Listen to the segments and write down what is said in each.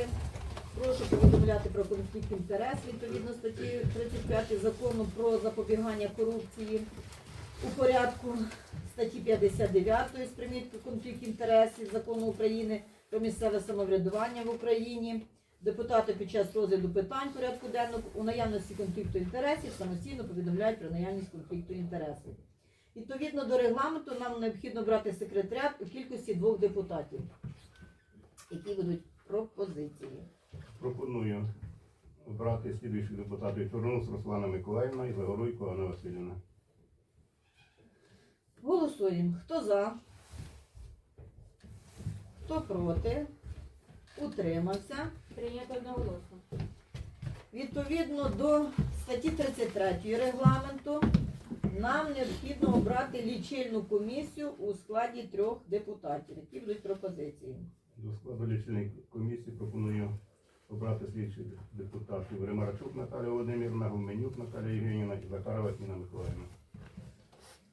голосувати. Прошу повідомляти про конфлікт інтерес відповідно статті 35 закону про запобігання корупції у порядку статті 59 з примітки конфлікт інтересів закону України про місцеве самоврядування в Україні. Депутати під час розгляду питань порядку денного у наявності конфлікту інтересів самостійно повідомляють про наявність конфлікту інтересів. Відповідно до регламенту нам необхідно брати секретаріат у кількості двох депутатів, які ведуть пропозиції. Пропоную обрати слідуючих депутатів Чорнус Руслана Миколаївна і Загоруйко Анна Васильівна. Голосуємо. Хто за? Хто проти? Утримався. Прийнято одноголосно. Відповідно до статті 33 регламенту нам необхідно обрати лічильну комісію у складі трьох депутатів, які будуть пропозиції. До складу лічильної комісії пропоную обрати слідчих депутатів Ремарчук Наталія Володимирівна, Гуменюк Наталія Євгенівна і Захарова Тіна Миколаївна.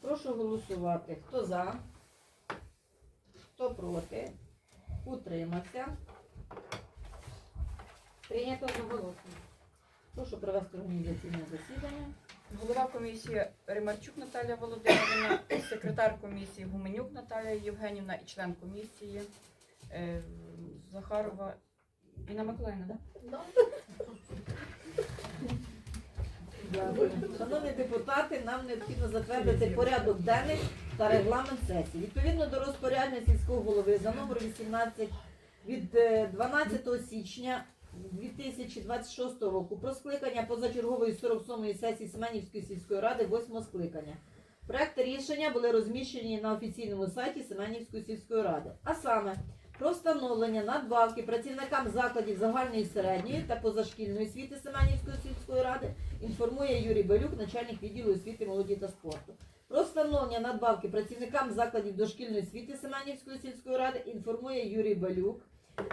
Прошу голосувати. Хто за? Хто проти? Утримався. Прийнято одноголосно. Прошу провести організаційне засідання. Голова комісії Римарчук Наталія Володимирівна, секретар комісії Гуменюк Наталія Євгенівна і член комісії е, Захарова Інна Миколаївна, да? Дякую. Шановні депутати, нам необхідно затвердити порядок денний та регламент сесії. Відповідно до розпорядження сільського голови за номер 18 від е, 12 січня 2026 року про скликання позачергової 47-ї сесії Семенівської сільської ради 8 скликання. Проекти рішення були розміщені на офіційному сайті Семенівської сільської ради. А саме про встановлення надбавки працівникам закладів загальної середньої та позашкільної освіти Семенівської сільської ради інформує Юрій Балюк, начальник відділу освіти, молоді та спорту. Про встановлення надбавки працівникам закладів дошкільної освіти Семенівської сільської ради інформує Юрій Балюк.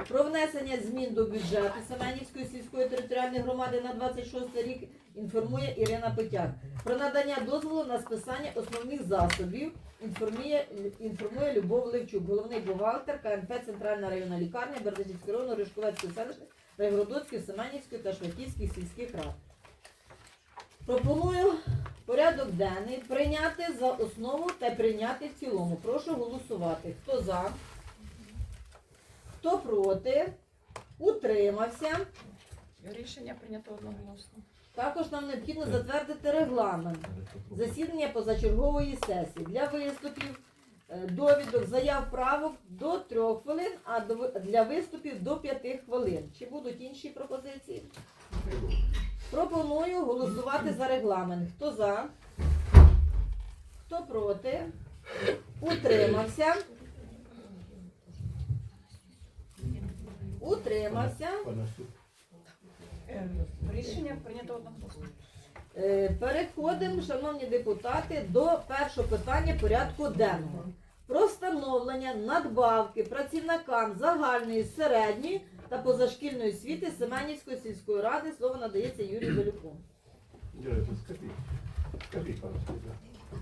Про внесення змін до бюджету Семенівської сільської територіальної громади на 26 рік інформує Ірина Петяк. Про надання дозволу на списання основних засобів інформує, інформує Любов Левчук, головний бухгалтер КНП Центральна районна лікарня Бердичівського району Ришковецької селищної, Райгородоцької, Семенівської та Шватівських сільських рад. Пропоную порядок денний прийняти за основу та прийняти в цілому. Прошу голосувати. Хто за? Хто проти? Утримався. Рішення прийнято одноголосно. Також нам необхідно затвердити регламент засідання позачергової сесії для виступів, е, довідок, заяв правок до трьох хвилин, а для виступів до п'яти хвилин. Чи будуть інші пропозиції? Пропоную голосувати за регламент. Хто за? Хто проти? Утримався. Утримався. Е, Рішення прийнято одноголосно. Е, Переходимо, шановні депутати, до першого питання порядку денного. Про встановлення надбавки працівникам загальної, середньої та позашкільної освіти Семенівської сільської ради. Слово надається Юрію Белюку. Юрій, скажіть. Скажіть, пане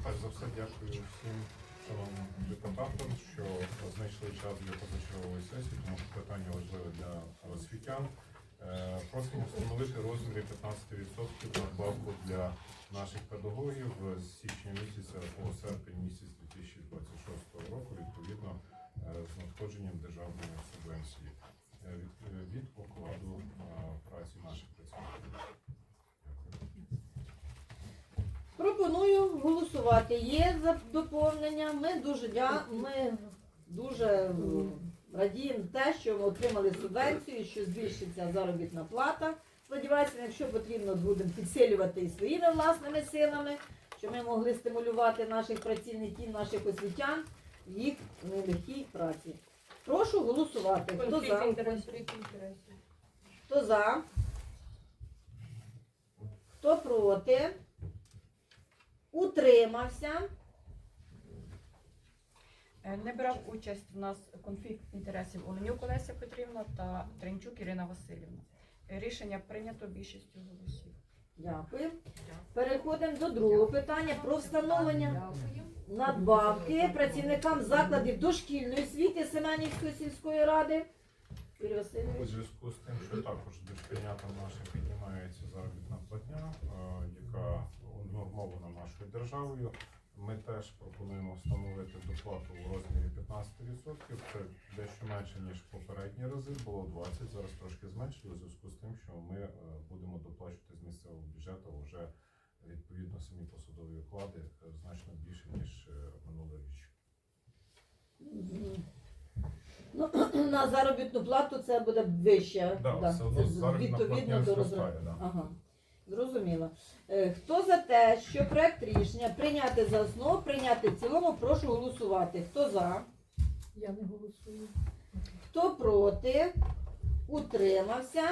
Перш за все, дякую всім шановним депутатам, що знайшли час для позачергової сесії, тому що питання важливе для освітян. Е, Просимо встановити розмірі 15% надбавку для наших педагогів з січня місяця по серпень місяць 2026 року, відповідно е, з надходженням державної субвенції е, від, від окладу праці наших працівників. Пропоную голосувати. Є за доповнення. Ми дуже дя... ми дуже радіємо те, що ми отримали субвенцію, що збільшиться заробітна плата. Сподіваюся, якщо потрібно, будемо підсилювати і своїми власними силами, щоб ми могли стимулювати наших працівників, наших освітян в їх нелегкій праці. Прошу голосувати. Хто за? Хто за? Хто проти? Утримався. Е, Не брав участь в нас конфлікт інтересів Оленюк Олеся Петрівна та Тренчук Ірина Васильівна. Е, Рішення прийнято більшістю голосів. Дякую. Переходимо до другого питання про встановлення надбавки працівникам закладів дошкільної освіти Семенівської сільської ради. У зв'язку з тим, що також дошкільнятам нашим піднімається заробітна платня, е, яка унормована нашою державою. Ми теж пропонуємо встановити доплату у розмірі 15%. Це дещо менше, ніж попередні рази, було 20, зараз трошки зменшили у зв'язку з тим, що ми е, будемо доплачувати з місцевого бюджету вже відповідно самі посадові оклади е, значно більше, ніж е, минулоріч. Ну, на заробітну плату це буде вище. Да, все одно відповідно до розрахунку. да. Ага. Зрозуміло. Е, Хто за те, що проект рішення прийняти за основу, прийняти в цілому, прошу голосувати. Хто за? Я не голосую. Хто проти? Утримався.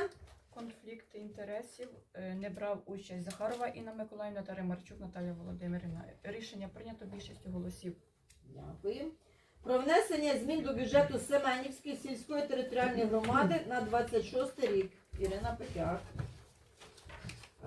Конфлікти інтересів е, не брав участь Захарова Інна Миколаївна та Ремарчук Наталія Володимирівна. Рішення прийнято більшістю голосів. Дякую. Про внесення змін до бюджету Семенівської сільської територіальної громади на 26 рік. Ірина Петяк.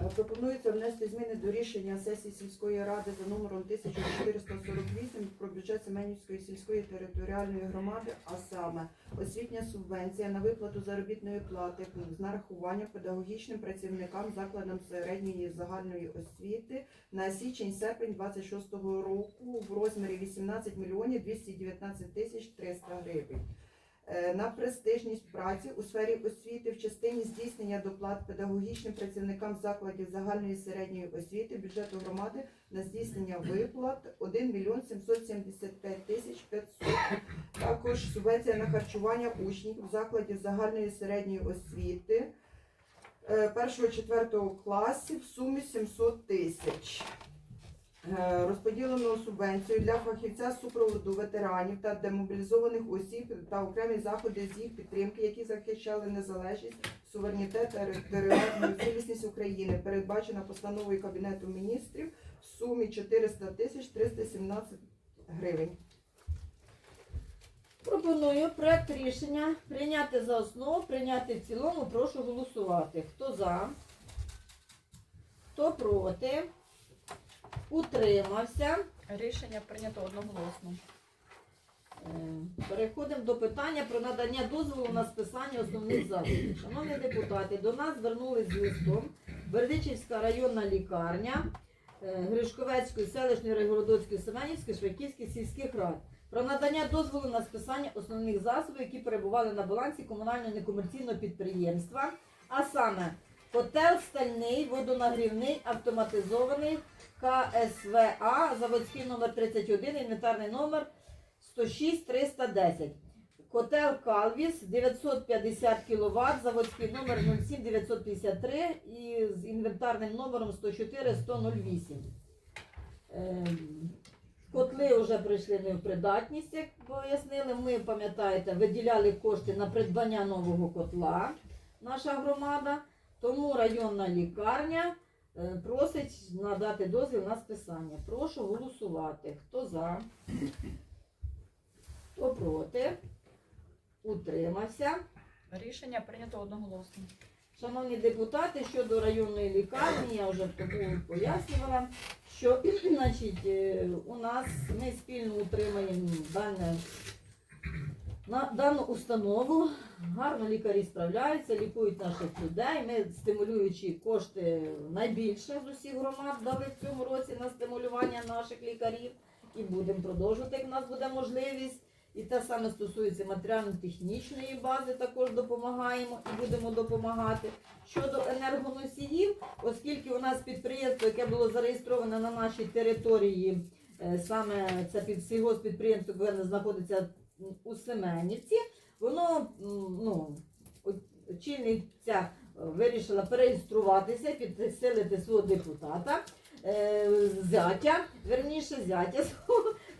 Е, Пропонується внести зміни до рішення сесії сільської ради за номером 1448 про бюджет Семенівської сільської територіальної громади, а саме освітня субвенція на виплату заробітної плати з нарахування педагогічним працівникам закладам середньої загальної освіти на січень-серпень 26 року в розмірі 18 мільйонів 219 тисяч 300 гривень. Е, на престижність праці у сфері освіти в частині здійснення доплат педагогічним працівникам закладів загальної середньої освіти бюджету громади на здійснення виплат 1 мільйон 775 тисяч 500. Також субвенція на харчування учнів закладів загальної середньої освіти е, першого-четвертого класів в сумі 700 тисяч. Е, Розподілену субвенцію для фахівця з супроводу ветеранів та демобілізованих осіб та окремі заходи з їх підтримки, які захищали незалежність, суверенітет та територіальну цілісність України, передбачена постановою Кабінету міністрів в сумі 400 тисяч 317 гривень. Пропоную проект рішення прийняти за основу, прийняти в цілому. Прошу голосувати. Хто за? Хто проти? Утримався. Рішення прийнято одноголосно. Е, Переходимо до питання про надання дозволу на списання основних засобів. Шановні депутати, до нас звернулись з листом Бердичівська районна лікарня е, Гришковецької селищної Райгородоцької Семенівської Швайківських сільських рад про надання дозволу на списання основних засобів, які перебували на балансі комунального некомерційного підприємства, а саме котел стальний, водонагрівний, автоматизований КСВА, заводський номер 31, інвентарний номер 106 310. Котел Калвіс 950 кВт, заводський номер 07 953 і з інвентарним номером 104 108. Ем, Котли вже прийшли не в придатність, як пояснили. Ми, пам'ятаєте, виділяли кошти на придбання нового котла, наша громада. Тому районна лікарня е, просить надати дозвіл на списання. Прошу голосувати. Хто за? Хто проти? Утримався. Рішення прийнято одноголосно. Шановні депутати, щодо районної лікарні, я вже пояснювала, що значить, е, у нас ми спільно утримаємо дане, на, дану установу. Гарно лікарі справляються, лікують наших людей. Ми стимулюючи кошти найбільше з усіх громад дали в цьому році на стимулювання наших лікарів і будемо продовжувати, як в нас буде можливість. І те саме стосується матеріально-технічної бази, також допомагаємо і будемо допомагати. Щодо енергоносіїв, оскільки у нас підприємство, яке було зареєстроване на нашій території, е, саме це під сільгоспідприємство, яке знаходиться у Семенівці, воно ну, очільниця вирішила переєструватися, підсилити свого депутата, е, зятя, верніше зятя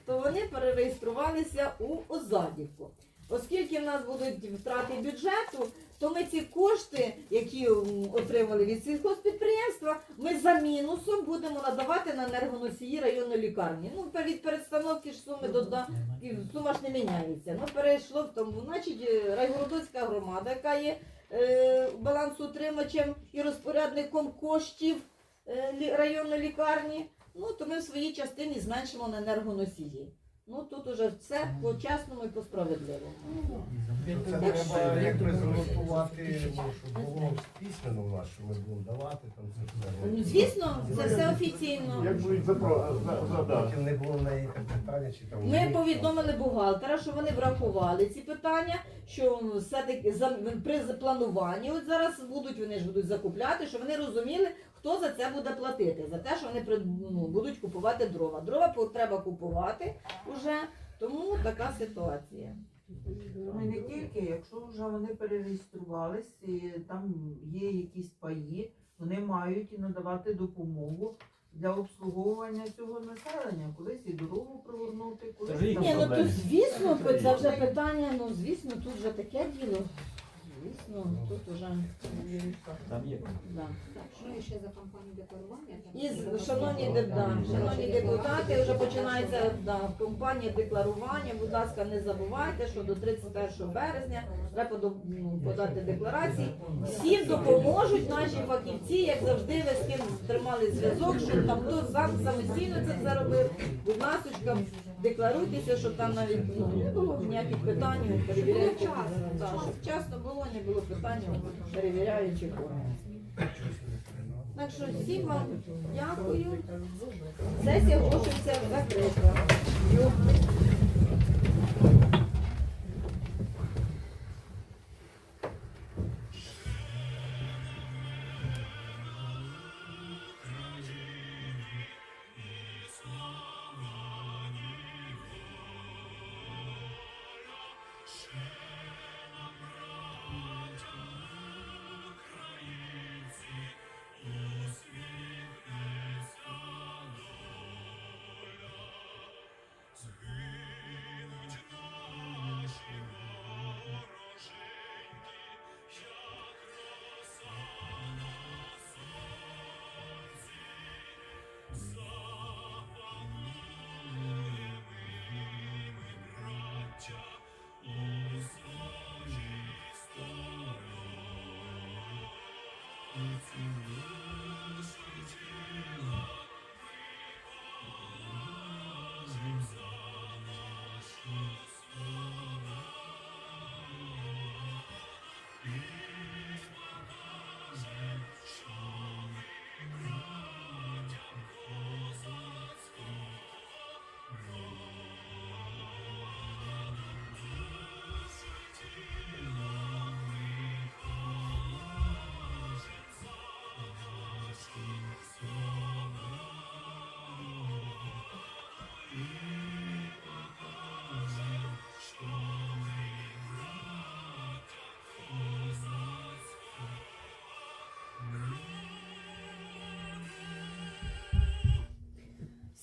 то вони перереєструвалися у Озадівку. Оскільки в нас будуть втрати бюджету, то ми ці кошти, які отримали від сільхозпідприємства, ми за мінусом будемо надавати на енергоносії районної лікарні. Ну, від перестановки ж суми до сума ж не міняється. Ну, перейшло в тому. Значить, е, Райгородоцька громада, яка є е, балансоутримачем і розпорядником коштів е, районної лікарні, ну то ми в своїй частині зменшимо на енергоносії. Ну тут уже все по чесному і по справедливому. Це треба якби занотувати, ну, щоб було письменно в нас, що ми будемо давати там це Ну, звісно, це все офіційно. Як будуть запро... за- задати? Потім не було на їх питання, чи там Ми повідомили бухгалтера, що вони врахували ці питання, що все-таки за- при плануванні, от зараз будуть, вони ж будуть закупляти, що вони розуміли, хто за це буде платити, за те, що вони ну, будуть купувати дрова. Дрова треба купувати вже, тому така ситуація. Ну і не тільки, якщо вже вони перереєструвались, і там є якісь паї, вони мають і надавати допомогу для обслуговування цього населення, колись і дорогу провернути, колись там- Ні, ну то звісно, це вже питання, ну звісно, тут вже таке діло. Звісно, тут вже. Там є. Да. Так, що ще за кампанію декларування? Там І треба шановні, було. да, шановні депутати, вже починається да, кампанія декларування. Будь ласка, не забувайте, що до 31 березня треба ну, подати декларації. Всім допоможуть наші фахівці, як завжди, ви з ким тримали зв'язок, що там хто сам самостійно це все робив. Будь ласка, декларуйтеся, щоб там навіть ну, не було ніяких питань, перевіряючих. Да, щоб вчасно було, не було питань перевіряючих органів. Так що всім вам дякую. Сесія оголошується закрита.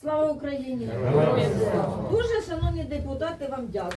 Слава Україні! Дуже, шановні депутати, вам дякую.